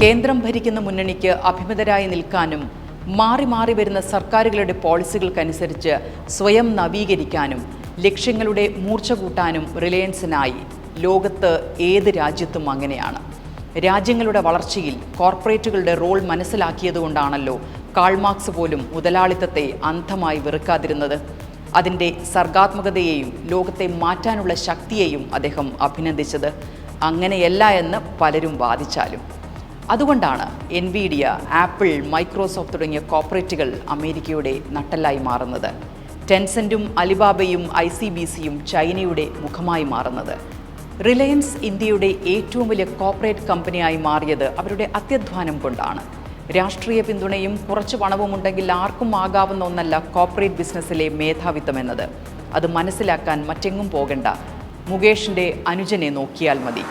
കേന്ദ്രം ഭരിക്കുന്ന മുന്നണിക്ക് അഭിമതരായി നിൽക്കാനും മാറി മാറി വരുന്ന സർക്കാരുകളുടെ പോളിസികൾക്കനുസരിച്ച് സ്വയം നവീകരിക്കാനും ലക്ഷ്യങ്ങളുടെ മൂർച്ച കൂട്ടാനും റിലയൻസിനായി ലോകത്ത് ഏത് രാജ്യത്തും അങ്ങനെയാണ്. രാജ്യങ്ങളുടെ വളർച്ചയിൽ കോർപ്പറേറ്റുകളുടെ റോൾ മനസ്സിലാക്കിയതുകൊണ്ടാണല്ലോ കാൾമാർക്സ് പോലും മുതലാളിത്തത്തെ അന്ധമായി വെറുക്കാതിരുന്നത്. അതിന്റെ സർഗാത്മകതയെയും ലോകത്തെ മാറ്റാനുള്ള ശക്തിയെയും അദ്ദേഹം അഭിനന്ദിച്ചത്. അങ്ങനെയല്ല എന്ന് പലരും വാദിച്ചാലും. അതുകൊണ്ടാണ് എൻവിഡിയ ആപ്പിൾ മൈക്രോസോഫ്റ്റ് തുടങ്ങിയ കോർപ്പറേറ്റുകൾ അമേരിക്കയുടെ നട്ടലായി മാറുന്നത്. ടെൻസെന്റും അലിബാബയും ഐ സി ബി സിയും ചൈനയുടെ മുഖമായി മാറുന്നത്. റിലയൻസ് ഇന്ത്യയുടെ ഏറ്റവും വലിയ കോർപ്പറേറ്റ് കമ്പനിയായി മാറിയത് അവരുടെ അത്യധ്വാനം കൊണ്ടാണ്. രാഷ്ട്രീയ പിന്തുണയും കുറച്ച് പണവും ഉണ്ടെങ്കിൽ ആർക്കും ആകാവുന്ന ഒന്നല്ല കോർപ്പറേറ്റ് ബിസിനസ്സിലെ മേധാവിത്വം എന്നത്. അത് മനസ്സിലാക്കാൻ മറ്റെങ്ങും പോകണ്ട. മുകേഷിന്റെ അനുജനെ നോക്കിയാൽ മതി.